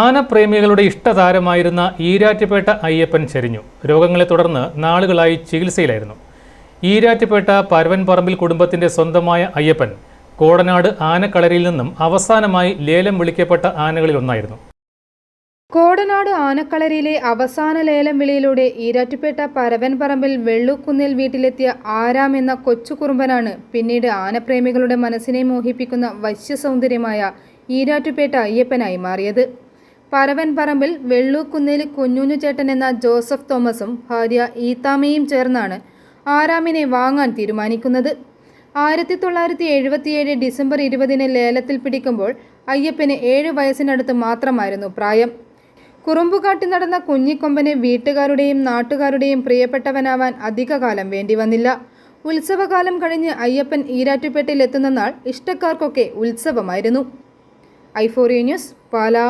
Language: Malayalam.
ആനപ്രേമികളുടെ ഇഷ്ടതാരമായിരുന്ന ഈരാറ്റുപേട്ട അയ്യപ്പൻ ചെരിഞ്ഞു. രോഗങ്ങളെ തുടർന്ന് നാളുകളായി ചികിത്സയിലായിരുന്നു. ഈരാറ്റുപേട്ട പരവൻപറമ്പിൽ കുടുംബത്തിന്റെ സ്വന്തമായ അയ്യപ്പൻ കോടനാട് ആനക്കളരിയിൽ നിന്നും അവസാനമായി ലേലം വിളിക്കപ്പെട്ട ആനകളിലൊന്നായിരുന്നു കോടനാട് ആനക്കളരിയിലെ അവസാന ലേലം വിളിയിലൂടെ ഈരാറ്റുപേട്ട പരവൻപറമ്പിൽ വെള്ളുക്കുന്നിൽ വീട്ടിലെത്തിയ ആരാം എന്ന കൊച്ചുകുറുമ്പനാണ് പിന്നീട് ആനപ്രേമികളുടെ മനസ്സിനെ മോഹിപ്പിക്കുന്ന വശ്യസൗന്ദര്യമായ ഈരാറ്റുപേട്ട അയ്യപ്പനായി മാറിയത്. പരവൻപറമ്പിൽ വെള്ളൂക്കുന്നേലി കുഞ്ഞുഞ്ഞു ചേട്ടൻ എന്ന ജോസഫ് തോമസും ഭാര്യ ഈത്താമയും ചേർന്നാണ് ആരാമിനെ വാങ്ങാൻ തീരുമാനിക്കുന്നത്. ആയിരത്തി തൊള്ളായിരത്തി എഴുപത്തിയേഴ് ഡിസംബർ ഇരുപതിന് ലേലത്തിൽ പിടിക്കുമ്പോൾ അയ്യപ്പന് ഏഴ് വയസ്സിനടുത്ത് മാത്രമായിരുന്നു പ്രായം. കുറുമ്പുകാട്ടി നടന്ന കുഞ്ഞിക്കൊമ്പന് വീട്ടുകാരുടെയും നാട്ടുകാരുടെയും പ്രിയപ്പെട്ടവനാവാൻ അധികകാലം വേണ്ടി വന്നില്ല ഉത്സവകാലം കഴിഞ്ഞ് അയ്യപ്പൻ ഈരാറ്റുപേട്ടയിൽ എത്തുന്ന നാൾ ഇഷ്ടക്കാർക്കൊക്കെ ഉത്സവമായിരുന്നു. ഐഫോറിയ ന്യൂസ് പാലാ.